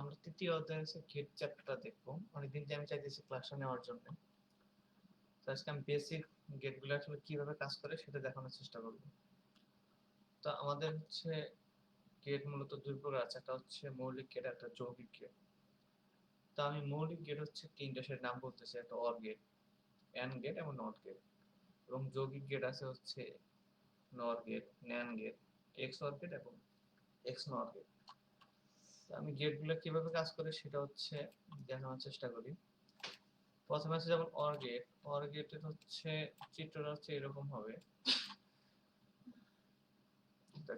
আমরা তৃতীয় অধ্যায় হচ্ছে গেট চ্যাপ্টারটা দেখব। অনেকদিন যে আমি চাইতেছি ক্লাসটা নেওয়ার জন্য। তো আজকে আমি বেসিক গেটগুলো আসলে কীভাবে কাজ করে সেটা দেখানোর চেষ্টা করব। তো আমাদের হচ্ছে গেট মূলত দুই প্রকার আছে। একটা হচ্ছে মৌলিক গেট একটা যৌগিক গেট তো আমি মৌলিক গেট হচ্ছে তিনটা সেট নাম বলতেছি। একটা অর গেট অ্যান্ড গেট এবং নট গেট এবং যৌগিক গেট আছে হচ্ছে nor gate nand gate XOR gate এবং এক্স নর গেট আমি গেটগুলো কীভাবে কাজ করে সেটা হচ্ছে দেখানোর চেষ্টা করি। প্রথমে আছে যেমন অর গেট অর গেটের হচ্ছে চিত্রটা হচ্ছে এরকম হবে।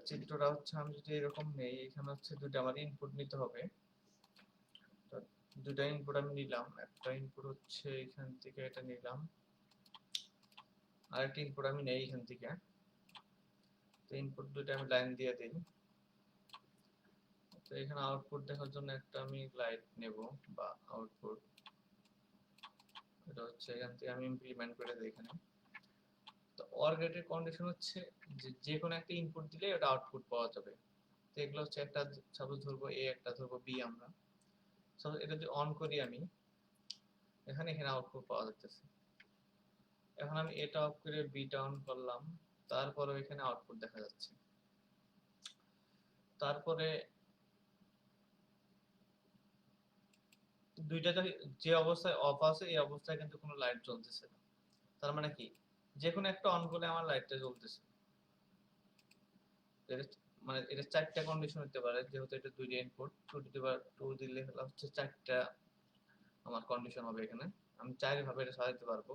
চিত্রটা হচ্ছে আমি যদি এরকম নেই, এখানে হচ্ছে দুটো আমার ইনপুট নিতে হবে। দুটা ইনপুট আমি নিলাম, একটা ইনপুট হচ্ছে এখান থেকে, এটা নিলাম। আরেকটা ইনপুট আমি নেই এখান থেকে। তো ইনপুট দুটো আমি লাইন দিয়ে দিই। তো এখানে আউটপুট দেখার জন্য একটা আমি লাইট নেব বা আউটপুট এটা হচ্ছে এখান থেকে আমি ইমপ্লিমেন্ট করে দিই এখানে তো অর গেটের কন্ডিশন হচ্ছে যে যে কোনো একটা ইনপুট দিলে ওটা আউটপুট পাওয়া যাবে। তো এগুলো হচ্ছে একটা সাপোজ ধরবো এ একটা ধরবো বি আমরা। সাপোজ এটা যদি অন করি আমি, এখানে এখানে আউটপুট পাওয়া যাচ্ছে এখন আমি এটা অফ করে বিটা অন করলাম তারপরে এখানে আউটপুট দেখা যাচ্ছে। তারপরে দুইটা যে অবস্থায় অফ আছে, এই অবস্থায় কিন্তু কোনো লাইট জ্বলতেছে না। তার মানে কি? যে কোনো একটা অন করলে আমার লাইটটা জ্বলতেছে। মানে এটা চারটা কন্ডিশন হতে পারে, যেহেতু এটা দুইটা input two to power two দিলে হচ্ছে চারটা আমার কন্ডিশন হবে এখানে। আমি চার ভাবে এটা সাজাতে পারব।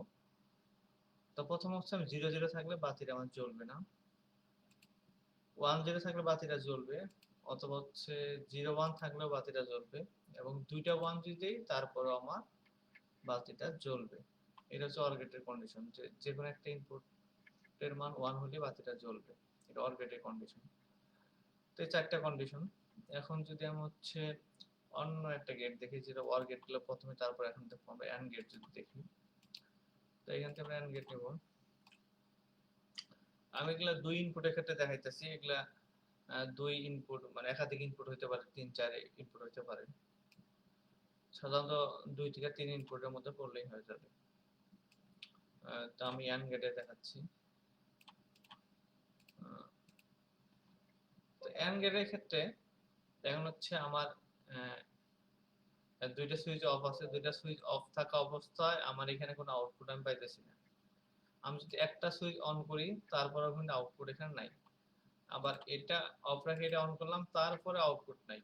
তো প্রথম হচ্ছে আমি জিরো জিরো থাকলে বাতিটা আমার জ্বলবে না। ওয়ান জিরো থাকলে বাতিটা জ্বলবে, অথবা হচ্ছে জিরো ওয়ান থাকলেও বাতিটা জ্বলবে। এবং দুইটা ওয়ান যদি দেই তারপরেও আমার বাতিটা জ্বলবে। এটা হচ্ছে অর্গেটের কন্ডিশন যে যে কোনো একটা ইনপুটের মান ওয়ান হলে বাতিটা জ্বলবে। এটা অর্গেটের কন্ডিশন তো এই চারটা কন্ডিশন এখন যদি আমি হচ্ছে অন্য একটা গেট দেখি, যেটা ওয়ার গেটগুলো প্রথমে, তারপর এখন দেখব আমরা অ্যান্ড গেট যদি দেখি, তো এখান থেকে আমরা অ্যান্ড গেট নেব। আমি এগুলা দুই ইনপুটের ক্ষেত্রে দেখাইতেছি। এগুলা দুই ইনপুট মানে একাধিক ইনপুট হতে পারে, তিন, চার ইনপুট হতে পারে। সাধারণত দুই থেকে তিন ইনপুটের মধ্যে পড়লেই হয়ে যাবে। তো আমি অ্যান্ড গেটে দেখাচ্ছি। তো অ্যান্ড গেটের ক্ষেত্রে এখন হচ্ছে আমার দুইটা সুইচ অফ আছে। দুইটা সুইচ অফ থাকা অবস্থায় আমার এখানে কোনো আউটপুট আমি পাইতেছি না। আমি যদি একটা সুইচ অন করি তারপরে কিন্তু আউটপুট এখানে নাই। আবার এটা অফ রেখে এটা অন করলাম, তারপরে আউটপুট নাই।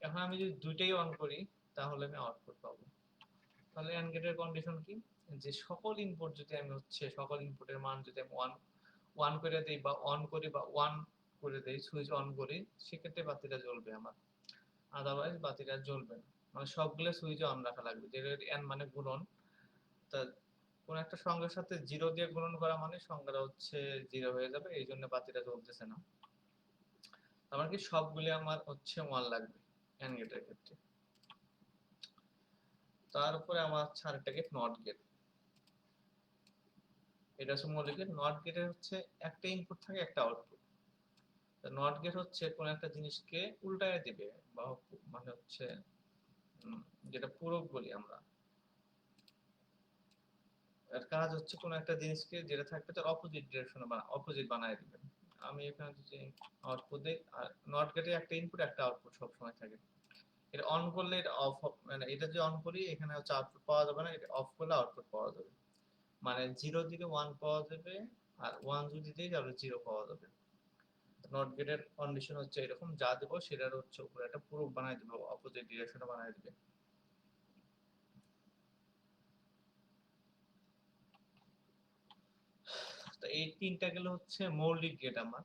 এখন আমি যদি দুইটাই অন করি তাহলে আমি আউটপুট পাবো। তাহলে অ্যান্ড গেটের কন্ডিশন কি? যে সকল ইনপুট যদি আমি হচ্ছে সকল ইনপুটের মান যদি আমি ওয়ান ওয়ান করে দিই বা অন করি বা ওয়ান করে দেই সুইচ অন করি, সেক্ষেত্রে বাতিটা জ্বলবে আমার। আদারওয়াইজ বাতিটা জ্বলবে না। মানে সবগুলো সুইচ অন রাখা লাগবে। যেটা এন মানে গুণন। তা কোন একটা সংখ্যার সাথে জিরো দিয়ে গুণন করা মানে সংখ্যাটা হচ্ছে জিরো হয়ে যাবে, এই জন্য বাতিটা জ্বলতেছে না। আমার কি সবগুলি আমার হচ্ছে ওয়ান লাগবে। এন গেটের ক্ষেত্রে। তারপরে আমার হচ্ছে আরেকটা গেট নট গেট এটা হচ্ছে মৌলিক গেট নট গেটের হচ্ছে একটা ইনপুট থাকে, একটা আউটপুট নট গেট হচ্ছে কোন একটা জিনিসকে উল্টায় দিবে বা মানে হচ্ছে যেটা পূরক বলি আমরা। এর কাজ হচ্ছে কোনো একটা জিনিসকে যেটা থাকবে তার অপোজিট ডিরেকশনে অপোজিট বানায় দিবেন আমি এখানে যদি আউটপুট দিই, আর নট গেটে একটা ইনপুট একটা আউটপুট সব সময় থাকে। এটা অন করলে এটা অফ মানে এটা যদি অন করি, এখানে হচ্ছে আউটপুট পাওয়া যাবে না, এটা অফ করলে আউটপুট পাওয়া যাবে। মানে জিরো দিকে ওয়ান পাওয়া যাবে, আর ওয়ান যদি দিই, তাহলে জিরো পাওয়া যাবে। নট গেটের কন্ডিশন হচ্ছে এরকম, যা দেবো সেটার হচ্ছে উপরে একটা প্রুফ বানাই দেবো অপোজিট ডিরেকশনে বানাই দেবে। তো এই তিনটা গেলে হচ্ছে মৌলিক গেট আমার।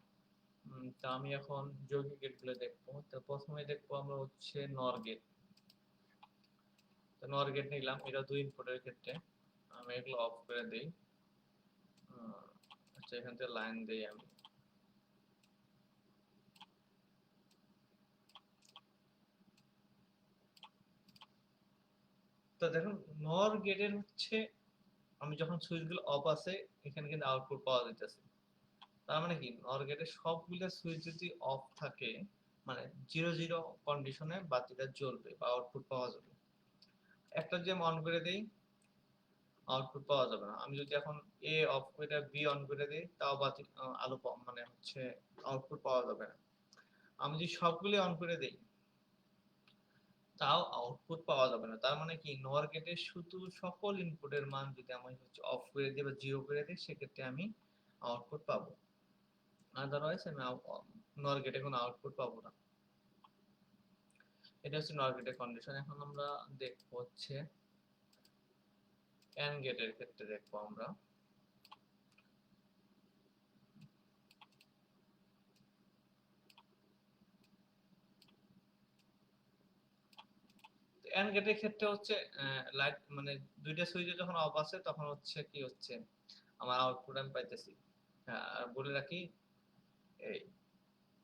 তো আমি এখন যৌগিক গেটগুলো দেখব। তো প্রথমে দেখব আমরা হচ্ছে নর গেট তো নর গেট নিলাম, এটা দুই ইনপুটের ক্ষেত্রে। আমি এগুলো অফ করে দেই। আচ্ছা এখান থেকে লাইন দেই আমি। তো দেখুন নর গেটের হচ্ছে, আমি যখন সুইচগুলো অফ আছে, এখানে কিন্তু আউটপুট পাওয়া যাইতেছে। তার মানে কি? নর গেটের সবগুলো সুইচ যদি অফ থাকে মানে জিরো জিরো কন্ডিশনে বাতিটা জ্বলবে বা আউটপুট পাওয়া যাবে। একটা যে অন করে দেই আউটপুট পাওয়া যাবে না। আমি যদি এখন এ অফ করে বি অন করে দিই, তাও বাতি আলো মানে হচ্ছে আউটপুট পাওয়া যাবে না। আমি যদি সবগুলি অন করে দেই, তাও আউটপুট পাওয়া যাবে না। তার মানে কি? নর গেটে শুধু সকল ইনপুটের মান যদি আমি হচ্ছে অফ করে দিই বা জিরো করে দিই, সেক্ষেত্রে আমি আউটপুট পাবো। আদারওয়াইজ আমি নর গেটে কোনো আউটপুট পাবো না এটা হচ্ছে নর গেটের কন্ডিশন এখন আমরা দেখব হচ্ছে এন গেটের ক্ষেত্রে দেখব আমরা। এন গেটের ক্ষেত্রে হচ্ছে লাইট মানে দুইটা সুইচে যখন অফ আছে তখন হচ্ছে কি হচ্ছে আমার আউটপুট আমি পাইতেছি। হ্যাঁ, বলে রাখি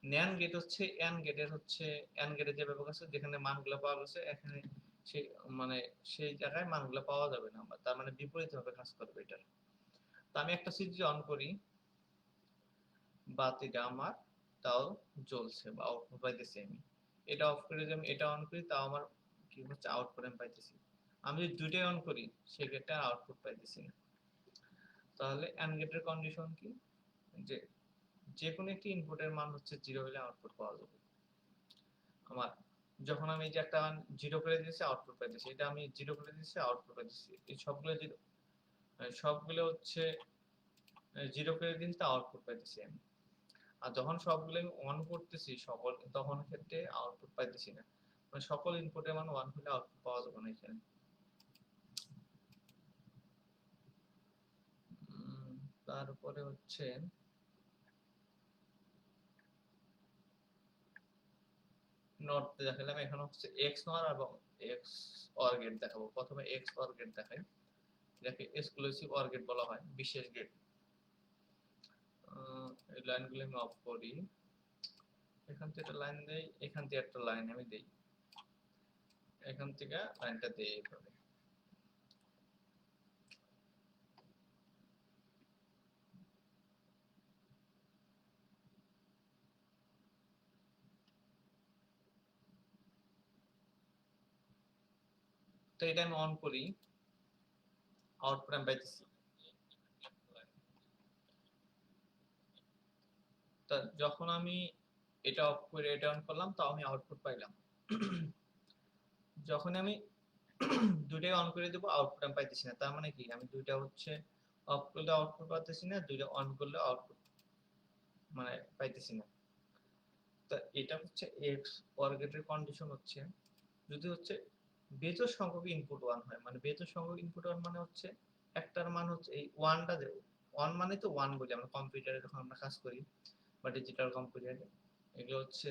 ন্যান গেট হচ্ছে, এন গেটের হচ্ছে, এন গেটের যে ব্যাপার আছে, যেখানে মানগুলো পাওয়া গেছে, এখানে সেই মানে সেই জায়গায় মানগুলো পাওয়া যাবে না, তার মানে বিপরীত ভাবে কাজ করবে এটা। তো আমি একটা সুইচ অন করি। বাতিটা আমার, তাও জ্বলছে বা আউটপুট পাইতেছি আমি। এটা অফ করে যদি আমি এটা অন করি, তাও আমার কি হচ্ছে আউটপুট আমি পাইতেছি। আমি যদি দুইটাই অন করি সেক্ষেত্রে আউটপুট পাইতেছি না। তাহলে অ্যান্ড গেটের কন্ডিশন কি? যে যে কোনো একটি ইনপুটের মান হচ্ছে জিরো হলে আউটপুট পাওয়া যাবে। আমার যখন আমি যে একটা মান জিরো করে দিয়েছি আউটপুট পাইতেছি। এটা আমি জিরো করে দিয়েছি আউটপুট পাইতেছি। এই সবগুলো জিরো সবগুলো হচ্ছে জিরো করে দিয়েছি আউটপুট পাইতেছি আমি। আর যখন সবগুলো আমি অন করতেছি, সকল, তখন ক্ষেত্রে আউটপুট পাইতেছি না। মানে সকল ইনপুটের মান ওয়ান হলে আউটপুট পাওয়া যাবে না এখানে। তারপরে হচ্ছে নট দেখালাম। এখন হচ্ছে এক্স নর এবং এক্স অর গেট দেখাবো। প্রথমে এক্স অর গেট দেখাই। যাকে এক্সক্লুসিভ অর গেট বলা হয়, বিশেষ গেট এই লাইনগুলো আমি অফ করি। এখান থেকে একটা লাইন দেই, এখান থেকে একটা লাইন আমি দেই। এখান থেকে লাইনটা দেই এইভাবে তো এটা আমি অন করি আউটপুট আমি পাইতেছি। তা যখন আমি এটা অফ করে এটা অন করলাম তাও আমি আউটপুট পাইলাম। যখন আমি দুইটাই অন করে দেবো আউটপুট আমি পাইতেছি না। তার মানে কি? আমি দুইটা হচ্ছে অফ করলে আউটপুট পাইতেছি না, দুইটা অন করলে আউটপুট মানে পাইতেছি না। তা এটা হচ্ছে এক্স অর গেটের কন্ডিশন হচ্ছে, যদি হচ্ছে বেজোড় সংখ্যক ইনপুট ওয়ান হয়। মানে বেজোড় সংখ্যক ইনপুট ওয়ান মানে হচ্ছে, একটার মান হচ্ছে এই ওয়ানটা যে ওয়ান মানে তো ওয়ান বলি আমরা। কম্পিউটারে যখন আমরা কাজ করি বা ডিজিটাল কম্পিউটারে এগুলো হচ্ছে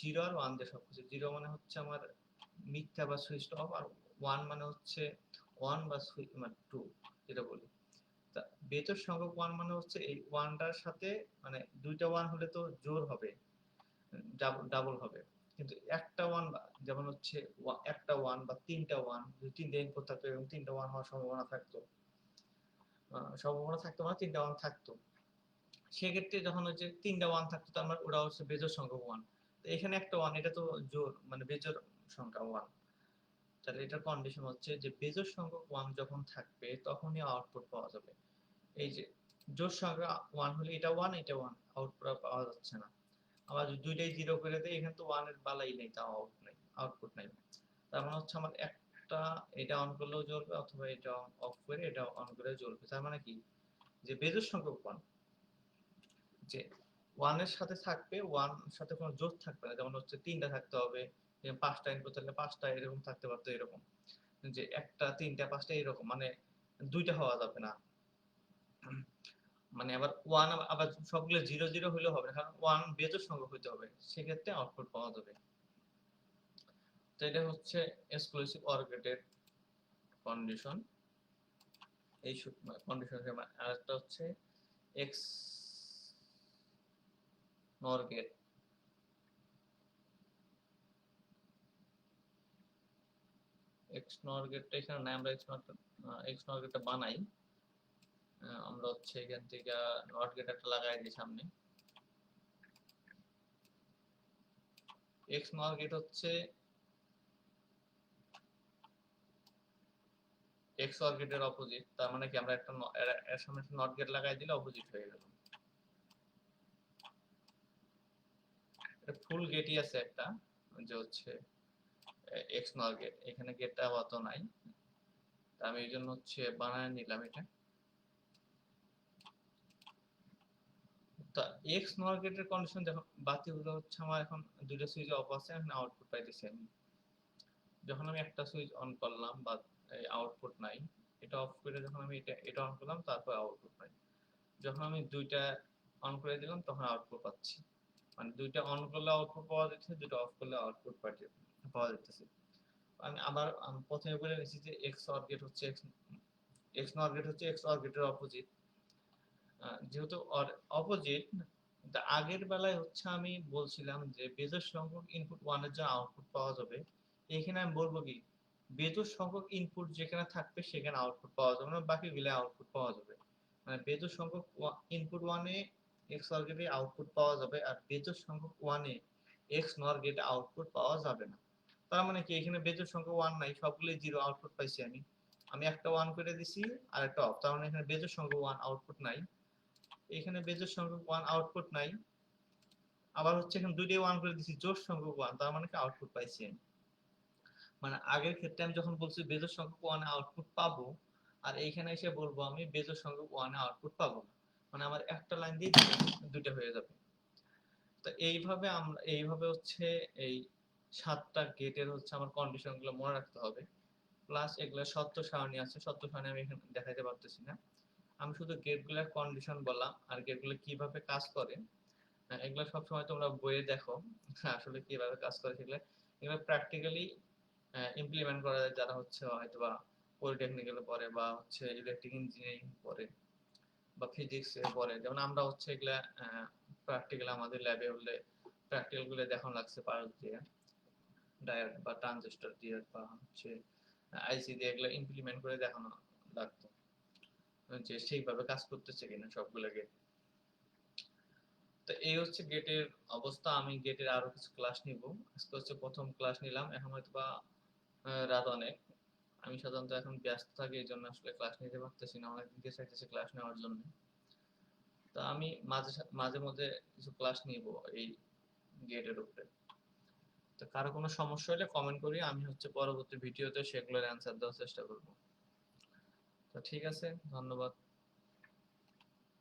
জিরো আর ওয়ান দিয়ে সবকিছু। জিরো মানে হচ্ছে আমার মিথ্যা বা সুইচ অফ আর ওয়ান মানে হচ্ছে ওয়ান বা সুইচ মানে টু যেটা বলি। তা বেজোড় সংখ্যক ওয়ান মানে হচ্ছে এই ওয়ানটার সাথে মানে দুইটা ওয়ান হলে তো জোর হবে ডাবল হবে। কিন্তু একটা ওয়ান যেমন হচ্ছে একটা ওয়ান বা তিনটা ওয়ান যদি তিনটা ইনপুট থাকতো এবং তিনটা ওয়ান হওয়ার সম্ভাবনা থাকতো সম্ভাবনা থাকতো না তিনটা ওয়ান থাকতো। সেক্ষেত্রে যখন হচ্ছে তিনটা ওয়ান থাকতো, তার মানে ওরা হচ্ছে বেজোর সংখ্যা ওয়ান তো এখানে একটা ওয়ান এটা তো জোর মানে বেজোর সংখ্যা ওয়ান তাহলে এটার কন্ডিশন হচ্ছে যে বেজোর সংখ্যক ওয়ান যখন থাকবে, তখনই আউটপুট পাওয়া যাবে। এই যে জোর সংখ্যা ওয়ান হলে এটা ওয়ান এটা ওয়ান আউটপুট পাওয়া যাচ্ছে না। যদি দুইটাই জিরো করে দেয়, এখানে তো ওয়ানের বালাই নেই, তাও আউট নেই আউটপুট নেই। তার মানে হচ্ছে আমার একটা এটা অন করলেও জ্বলবে অথবা এটা অফ করে এটা অন করে জ্বলবে। তার মানে কি? যে বেজোর সংখ্যক ওয়ান যে ওয়ানের সাথে থাকবে ওয়ান সাথে কোনো জোর থাকবে না। যেমন হচ্ছে তিনটা থাকতে হবে পাঁচটা ইনপুট থাকলে পাঁচটা এরকম থাকতে পারতো এরকম। যে একটা, তিনটা, পাঁচটা এরকম মানে দুইটা হওয়া যাবে না। মানে আবার ওয়ান আবার সবগুলো জিরো জিরো হলেও হবে না, কারণ ওয়ান বেজোর সংখ্যক হতে হবে, সেক্ষেত্রে আউটপুট পাওয়া যাবে। তো এটা হচ্ছে এক্সক্লুসিভ অর গেটের কন্ডিশন এই কন্ডিশন আরেকটা হচ্ছে এক্স নর গেট এক্স নর গেটটা এখানে আমরা এক্স নট এক্স নর গেটটা বানাই। আমরা হচ্ছে এখান থেকে নট গেট একটা লাগাই দিই সামনে। এক্স নর গেট হচ্ছে এক্স অর গেটের অপোজিট তার মানে কি আমরা একটা এর- সামনে একটা নট গেট লাগাই দিলে অপোজিট হয়ে গেল। ফুল গেটই আছে একটা যে হচ্ছে এক্স নর গেট, এখানে গেটটা আপাতত নাই। তা আমি এই জন্য হচ্ছে বানায় নিলাম এটা তা এক্স নর গেটের কন্ডিশন যখন বাতি হলো হচ্ছে আমার এখন দুটো সুইচ অফ আছে, এখন আউটপুট পাইতেছি আমি। যখন আমি একটা সুইচ অন করলাম বা আউটপুট নাই, এটা অফ করে যখন আমি এটা এটা অন করলাম, তারপর আউটপুট পাই। যখন আমি দুইটা অন করে দিলাম, তখন আউটপুট পাচ্ছি। মানে দুইটা অন করলে আউটপুট পাওয়া যাচ্ছে দুটো অফ করলে আউটপুট পাওয়া যাচ্ছে আমি আবার প্রথমে বলে নিয়েছি যে এক্স অর গেট হচ্ছে এক্স এক্স নর গেট হচ্ছে এক্স অর গেটের অপোজিট যেহেতু অপোজিট আগের বেলায় হচ্ছে আমি বলছিলাম যে বেজোর সংখ্যক ইনপুট ওয়ানের জন্য আউটপুট পাওয়া যাবে, এখানে আমি বলব কি? বেজোর সংখ্যক ইনপুট যেখানে থাকবে সেখানে আউটপুট পাওয়া যাবে না বাকি বাকিগুলো আউটপুট পাওয়া যাবে। মানে বেজোর সংখ্যক ইনপুট ওয়ানে এক্স অর গেটে আউটপুট পাওয়া যাবে আর বেজোর সংখ্যক ওয়ানে এক্স নর গেটে আউটপুট পাওয়া যাবে না। তার মানে কি? এখানে বেজোর সংখ্যক ওয়ান নাই সবগুলো জিরো আউটপুট পাইছি আমি। আমি একটা ওয়ান করে দিছি আর একটা অফ তার মানে এখানে বেজোর সংখ্যক ওয়ান আউটপুট নাই। এখানে বেজোর সংখ্যক ওয়ান আউটপুট নাই আবার হচ্ছে এখানে দুইটাই ওয়ান করে দিছি জোর সংখ্যক ওয়ান তার মানে কি আউটপুট পাইছি আমি। মানে আগের ক্ষেত্রে আমি যখন বলছি বেজোর সংখ্যক ওয়ানে আউটপুট পাবো, আর এইখানে এসে বলব আমি বেজোর সংখ্যক ওয়ানে আউটপুট পাবো মানে আমার একটা লাইন দিয়ে দুইটা হয়ে যাবে। তো এইভাবে আমরা, এইভাবে হচ্ছে এই সাতটা গেটের হচ্ছে আমার কন্ডিশনগুলো মনে রাখতে হবে। প্লাস এগুলো সত্য সারণী আছে, সত্য সারণী আমি এখানে দেখাতে পারতেছি না। আমি শুধু গেটগুলোর কন্ডিশন বললাম আর গেটগুলো কীভাবে কাজ করে হ্যাঁ, এগুলো সবসময় তোমরা বইয়ে দেখো আসলে কীভাবে কাজ করে সেগুলো এগুলো প্র্যাকটিক্যালি ইমপ্লিমেন্ট করা যায় যারা হচ্ছে হয়তো বা পলিটেকনিক্যালে পড়ে বা হচ্ছে ইলেকট্রিক ইঞ্জিনিয়ারিং পড়ে বা ফিজিক্স পড়ে। যেমন আমরা হচ্ছে এগুলা প্র্যাকটিক্যাল আমাদের ল্যাবে হলে প্র্যাকটিক্যালগুলো দেখানো লাগছে পারদ দিয়ে ডায়োড বা ট্রানজিস্টর দিয়ে বা হচ্ছে আইসি দিয়ে এগুলো ইমপ্লিমেন্ট করে দেখানো লাগতো। যে সেইভাবে কাজ করতেছে কিনা সবগুলো গেট তো এই হচ্ছে গেটের অবস্থা। আমি গেটের আরও কিছু ক্লাস নিব। আজকে হচ্ছে প্রথম ক্লাস নিলাম। এখন হয়তো বা রাত অনেক। আমি সাধারণত এখন ব্যস্ত থাকি, এই জন্য আসলে ক্লাস নিতে পারতেছি না। অনেকদিন থেকে চাইতেছি ক্লাস নেওয়ার জন্য। তো আমি মাঝে মাঝে মধ্যে কিছু ক্লাস নিব এই গেটের উপরে। তো কারও কোনো সমস্যা হলে কমেন্ট করি। আমি হচ্ছে পরবর্তী ভিডিওতে সেগুলোর অ্যান্সার দেওয়ার চেষ্টা করব। ঠিক আছে ধন্যবাদ।